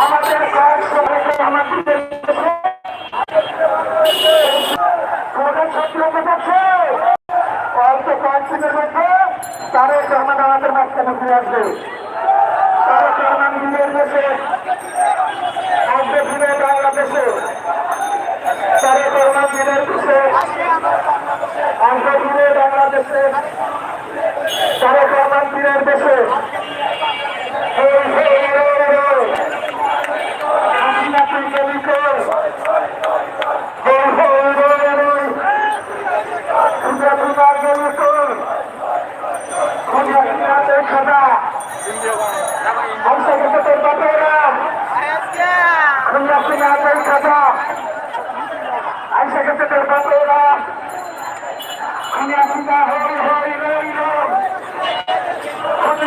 আমাদের আমাদের অল্প কয়েকদিনের মধ্যে তারের রহমান আমাদের মাঝখানে ফিরে আসবে তারের রহমান নিজের দেশে দিনের দেশে আইসা গেছে তোর বাপেরা আমি আসি না হরি হরি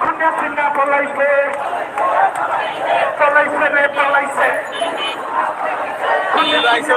খুঁজে চিন্তা পলাইছে পলাইছে রে পলাইছে পলাইছে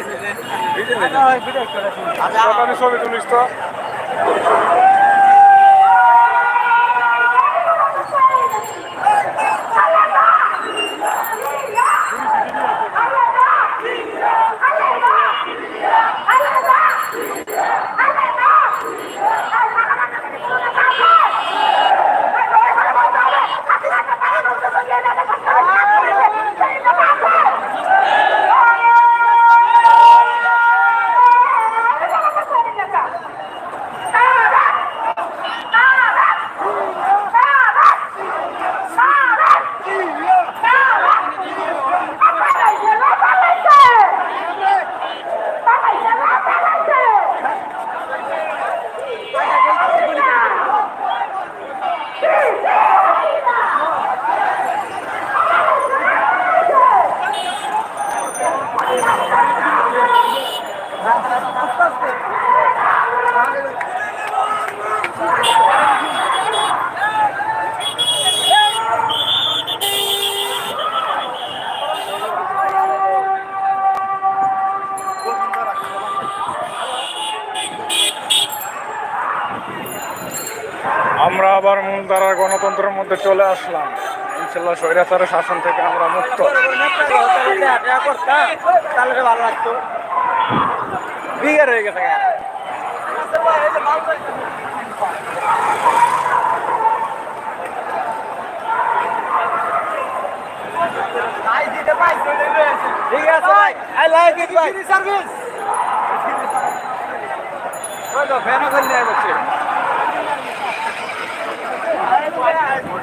আচ্ছা, আচ্ছা। আচ্ছা। ছবি তুলিস তো। আমরা আবার দ্বারা গণতন্ত্রের মধ্যে চলে আসলাম। ইনশাল্লাহ স্বৈরাচারের শাসন থেকে আমরা মুক্ত। তাহলে ভালো হয়ে গেছে ঠিক আছে Yeah.